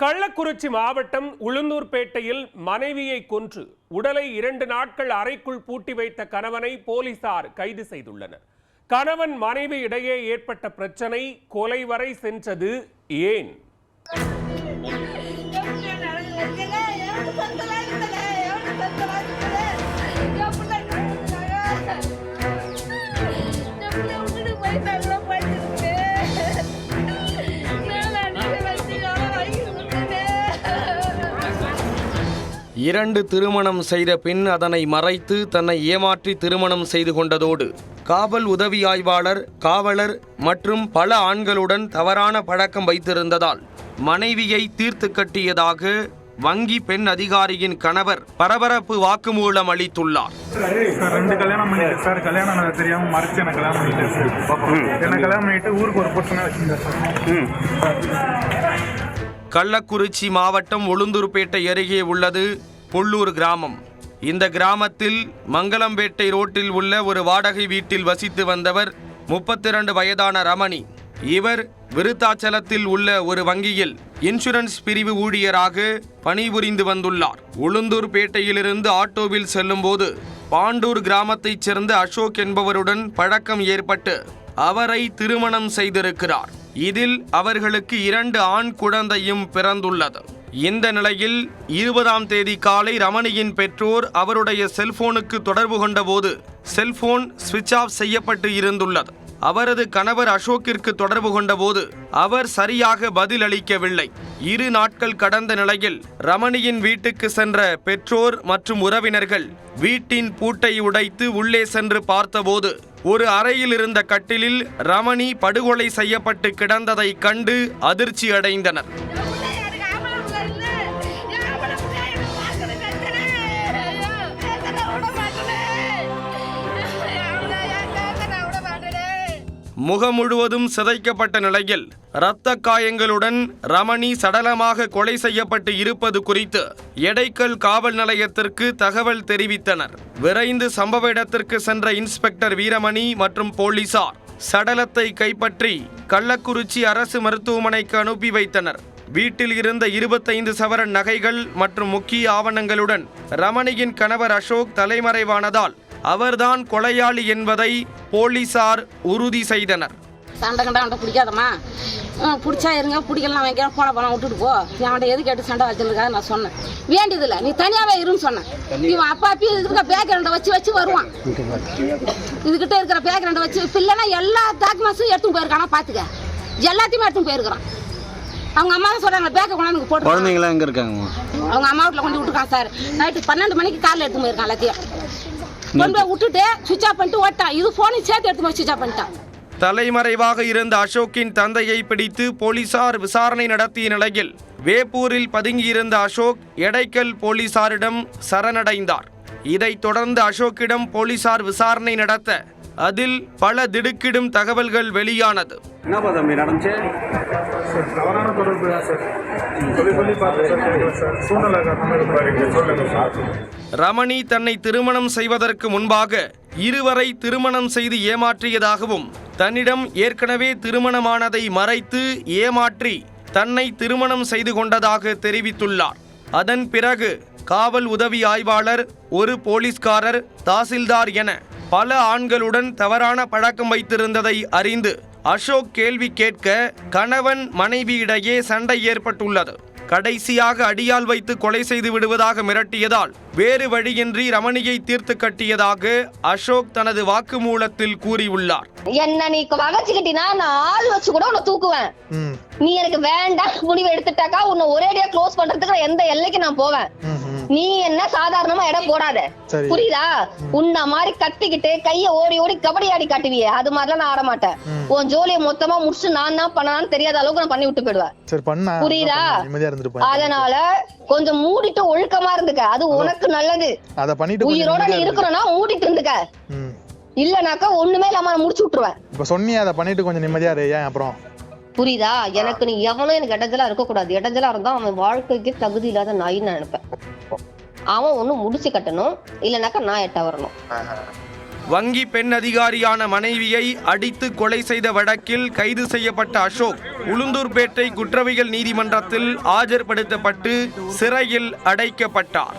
கள்ளக்குறிச்சி மாவட்டம் உளுந்தூர்பேட்டையில் மனைவியை கொன்று உடலை இரண்டு நாட்கள் அறைக்குள் பூட்டி வைத்த கணவனை போலீசார் கைது செய்துள்ளனர். கணவன் மனைவி இடையே ஏற்பட்ட பிரச்சனை கொலை வரை சென்றது. ஏன்? இரண்டு திருமணம் செய்த பின் அதனை மறைத்து தன்னை ஏமாற்றி திருமணம் செய்து கொண்டதோடு காவல் உதவி ஆய்வாளர் காவலர் மற்றும் பல ஆண்களுடன் தவறான பழக்கம் வைத்திருந்ததால் மனைவியை தீர்த்து கட்டியதாக வங்கி பெண் அதிகாரியின் கணவர் பரபரப்பு வாக்குமூலம் அளித்துள்ளார். சார் ரெண்டு கல்யாணம் பண்ணிட்டு சார். கல்யாணம் நான் தெரியாம மறைச்சு எனக்கு கல்யாணம் பண்ணிட்டேன் சார். என்ன கல்யாணம் பண்ணிட்டு ஊருக்கு ஒரு பொண்ணு வச்சிருந்தேன் சார். கள்ளக்குறிச்சி மாவட்டம் உளுந்தூர்பேட்டை அருகே உள்ளது பொள்ளூர் கிராமம். இந்த கிராமத்தில் மங்களம்பேட்டை ரோட்டில் உள்ள ஒரு வாடகை வீட்டில் வசித்து வந்தவர் முப்பத்தி இரண்டு வயதான ரமணி. இவர் விருத்தாச்சலத்தில் உள்ள ஒரு வங்கியில் இன்சூரன்ஸ் பிரிவு ஊழியராக பணிபுரிந்து வந்துள்ளார். உளுந்தூர்பேட்டையிலிருந்து ஆட்டோவில் செல்லும்போது பாண்டூர் கிராமத்தைச் சேர்ந்த அசோக் என்பவருடன் பழக்கம் ஏற்பட்டு அவரை திருமணம் செய்திருக்கிறார். இதில் அவர்களுக்கு இரண்டு ஆண் குழந்தையும் பிறந்துள்ளது. இந்த நிலையில் இருபதாம் தேதி காலை ரமணியின் பெற்றோர் அவருடைய செல்போனுக்கு தொடர்பு கொண்டபோது செல்போன் சுவிட்ச் ஆஃப் செய்யப்பட்டு இருந்துள்ளது. அவரது கணவர் அசோக்கிற்கு தொடர்பு கொண்டபோது அவர் சரியாக பதில் அளிக்கவில்லை இரு நாட்கள் கடந்த நிலையில் ரமணியின் வீட்டுக்கு சென்ற பெற்றோர் மற்றும் உறவினர்கள் வீட்டின் பூட்டை உடைத்து உள்ளே சென்று பார்த்தபோது ஒரு அறையில் இருந்த கட்டிலில் ரமணி படுகொலை செய்யப்பட்டு கிடந்ததை கண்டு அதிர்ச்சி அடைந்தனர் முகம் முழுவதும் சிதைக்கப்பட்ட நிலையில் இரத்த காயங்களுடன் ரமணி சடலமாக கொலை செய்யப்பட்டு இருப்பது குறித்து எடைக்கல் காவல் நிலையத்திற்கு தகவல் தெரிவித்தனர். விரைந்து சம்பவ இடத்திற்கு சென்ற இன்ஸ்பெக்டர் வீரமணி மற்றும் போலீசார் சடலத்தை கைப்பற்றி கள்ளக்குறிச்சி அரசு மருத்துவமனைக்கு அனுப்பி வைத்தனர். வீட்டில் இருந்த இருபத்தைந்து சவரன் நகைகள் மற்றும் முக்கிய ஆவணங்களுடன் ரமணியின் கணவர் அசோக் தலைமறைவானதால் அவர்தான் கொலையாளி என்பதை போலீசார் உறுதி செய்தனர். சண்டை கண்டா அவன்கிட்ட பிடிக்காதம்மா. பிடிச்சா இருங்க பிடிக்கலாம் வைக்கிறேன் போன போன விட்டுட்டு போ. நீ அவன்கிட்ட எது கேட்டு சண்டை வச்சிருக்காது நான் சொன்னேன். வேண்டியதில்லை நீ தனியாவே இருன்னு சொன்னேன். இவன் அப்பா அப்பி இருக்கிற பேக் ரெண்டை வச்சு வச்சு வருவான். இதுகிட்ட இருக்கிற பேக் ரெண்டை வச்சு இல்லைன்னா எல்லா டாக்குமெண்ட்ஸும் எடுத்துன்னு போயிருக்கானா. பார்த்துக்க எல்லாத்தையுமே எடுத்துன்னு போயிருக்கிறான். அவங்க அம்மா சொல்றாங்க பேக்கை கொண்டாந்து போட்டு குழந்தைங்களாம் எங்க இருக்காங்கம்மா? அவங்க அம்மா வீட்டில் கொண்டு விட்டுருக்கான் சார். நைட்டு பன்னெண்டு மணிக்கு காரில் எடுத்து போயிருக்கான் எல்லாத்தையும். கொண்டு போய் விட்டுட்டு சுவிட்ச் ஆஃப் பண்ணிட்டு ஓட்டான் இது ஃபோனையும் சேர்த்து எடுத்து போய் ஆஃப் பண்ணிட்டான் தலைமறைவாக இருந்த அசோக்கின் தந்தையை பிடித்து போலீசார் விசாரணை நடத்திய நிலையில் வேப்பூரில் பதுங்கியிருந்த அசோக் எடைக்கல் போலீசாரிடம் சரணடைந்தார். இதைத் தொடர்ந்து அசோக்கிடம் போலீசார் விசாரணை நடத்த அதில் பல திடுக்கிடும் தகவல்கள் வெளியானது. என்னப்பா தம்பி நடந்துச்சு? சார் தவறான தொடர்பு தான் சார். சொல்லி சொல்லி பார்த்தேன் சார் கேட்கல சார். சூழ்நிலை காரணமாக இது பாருங்க சொல்லுங்க சார். ரமணி தன்னை திருமணம் செய்வதற்கு முன்பாக இருவரை திருமணம் செய்து ஏமாற்றியதாகவும் தன்னிடம் ஏற்கனவே திருமணமானதை மறைத்து ஏமாற்றி தன்னை திருமணம் செய்து கொண்டதாக தெரிவித்துள்ளார். அதன் பிறகு காவல் உதவி ஆய்வாளர் ஒரு போலீஸ்காரர் தாசில்தார் என பல ஆண்களுடன் தவறான பழக்கம் வைத்திருந்ததை அறிந்து அசோக் கேள்வி கேட்க கணவன் மனைவியிடையே சண்டை ஏற்பட்டுள்ளது. கடைசியாக அடியால் வைத்து கொலை செய்து விடுவதாக மிரட்டியதால் வேறு வழியின்றி ரமணியை தீர்த்து கட்டியதாக அசோக் தனது வாக்குமூலத்தில் கூறியுள்ளார். என்ன நீ வகச்சுக்கிட்டீங்கன்னா நான் ஆள் வச்சு கூட உன்னை தூக்குவேன். நீ எனக்கு வேண்டாம் முடிவு எடுத்துட்டாக்கா உன்னை ஒரேடியா க்ளோஸ் பண்றதுக்கு எந்த எல்லைக்கு நான் போவேன். நீ என்ன சாதாரணமா இடம் போடாத. புரியுதா? உன்ன மாதிரி கத்திக்கிட்டு கைய ஓடி ஓடி கபடி ஆடி காட்டுவியே. அது மாதிரிலாம் நான் ஆட மாட்டேன் உன் ஜோலியை மொத்தமா முடிச்சு நான் தான் பண்ணான்னு தெரியாத அளவுக்கு நான் பண்ணி விட்டு போயிடுவேன். சரி பண்ண. புரியுதா? அதனால கொஞ்சம் மூடிட்டு ஒழுக்கமா இருந்துக்க. அது உனக்கு நல்லது. அத பண்ணிட்டு கொஞ்சம் உயிரோட நீ. இருக்கணும்னா மூடிட்டு இருந்துக்க. இல்லனாக்கா ஒண்ணுமே இல்லாம நான் முடிச்சு விட்டுருவேன். இப்ப சொன்னியே அதை பண்ணிட்டு கொஞ்சம் நிம்மதியா இரு. ஏன் அப்புறம்? புரியுதா? எனக்கு நீ எவனும் எனக்கு இடைஞ்சலா இருக்கக்கூடாது. இடைஞ்சலா இருந்தா அவன் வாழ்க்கைக்கு தகுதி இல்லாத நாயின்னு நான் நினைப்பேன். அவன் ஒண்ணு முடிச்சு கட்டணும். இல்லைனாக்கா நான் எட்ட வரணும் வங்கி பெண் அதிகாரியான மனைவியை அடித்து கொலை செய்த வழக்கில் கைது செய்யப்பட்ட அசோக் உளுந்தூர்பேட்டை குற்றவியல் நீதிமன்றத்தில் ஆஜர்படுத்தப்பட்டு சிறையில் அடைக்கப்பட்டார்.